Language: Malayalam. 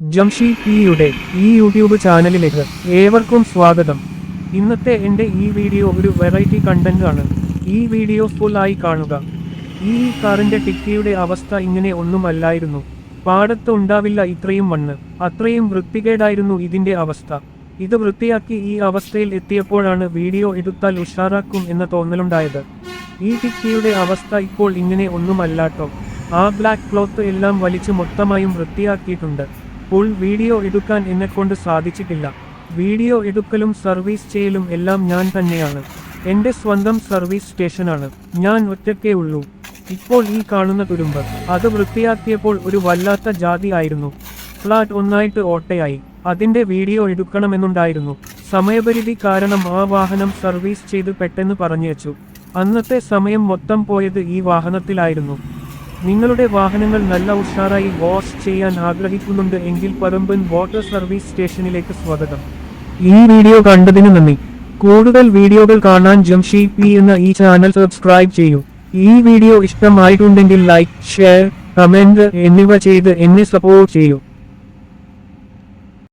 ജംഷീദ് പിയുടെ ഈ യൂട്യൂബ് ചാനലിലേക്ക് ഏവർക്കും സ്വാഗതം. ഇന്നത്തെ എന്റെ ഈ വീഡിയോ ഒരു വെറൈറ്റി കണ്ടന്റ് ആണ്. ഈ വീഡിയോ ഫുൾ ആയി കാണുക. ഈ കാറിന്റെ ടിക്കിയുടെ അവസ്ഥ ഇങ്ങനെ ഒന്നുമല്ലായിരുന്നു. പാടത്ത് ഉണ്ടാവില്ല ഇത്രയും മണ്ണ്. അത്രയും വൃത്തികേടായിരുന്നു ഇതിന്റെ അവസ്ഥ. ഇത് വൃത്തിയാക്കി ഈ അവസ്ഥയിൽ എത്തിയപ്പോഴാണ് വീഡിയോ എടുത്താൽ ഉഷാറാക്കും എന്ന തോന്നലുണ്ടായത്. ഈ ടിക്കിയുടെ അവസ്ഥ ഇപ്പോൾ ഇങ്ങനെ ഒന്നുമല്ലാട്ടോ. ആ ബ്ലാക്ക് ക്ലോത്ത് എല്ലാം വലിച്ചു മൊത്തമായും വൃത്തിയാക്കിയിട്ടുണ്ട്. ഫുൾ വീഡിയോ എടുക്കാൻ എന്നെക്കൊണ്ട് സാധിച്ചിട്ടില്ല. വീഡിയോ എടുക്കലും സർവീസ് ചെയ്യലും എല്ലാം ഞാൻ തന്നെയാണ്. എന്റെ സ്വന്തം സർവീസ് സ്റ്റേഷനാണ്. ഞാൻ ഒറ്റക്കേ ഉള്ളൂ. ഇപ്പോൾ ഈ കാണുന്ന തുരുമ്പ് അത് വൃത്തിയാക്കിയപ്പോൾ ഒരു വല്ലാത്ത ജാതി ആയിരുന്നു. ഫ്ലാറ്റ് ഒന്നായിട്ട് ഓട്ടയായി. അതിന്റെ വീഡിയോ എടുക്കണമെന്നുണ്ടായിരുന്നു. സമയപരിധി കാരണം ആ വാഹനം സർവീസ് ചെയ്ത് പെട്ടെന്ന് പറഞ്ഞു വെച്ചു അന്നത്തെ സമയം മൊത്തം പോയത് ഈ വാഹനത്തിലായിരുന്നു. നിങ്ങളുടെ വാഹനങ്ങൾ നല്ല ഉഷാറായി വാഷ് ചെയ്യാൻ ആഗ്രഹിക്കുന്നുണ്ട് എങ്കിൽ പറമ്പൻ വാട്ടർ സർവീസ് സ്റ്റേഷനിലേക്ക് സ്വാഗതം. ഈ വീഡിയോ കണ്ടതിന് നന്ദി. കൂടുതൽ വീഡിയോകൾ കാണാൻ ജംഷി പി എന്ന ഈ ചാനൽ സബ്സ്ക്രൈബ് ചെയ്യൂ. ഈ വീഡിയോ ഇഷ്ടമായിട്ടുണ്ടെങ്കിൽ ലൈക്ക് ഷെയർ കമന്റ് എന്നിവ ചെയ്ത് എന്നെ സപ്പോർട്ട് ചെയ്യൂ.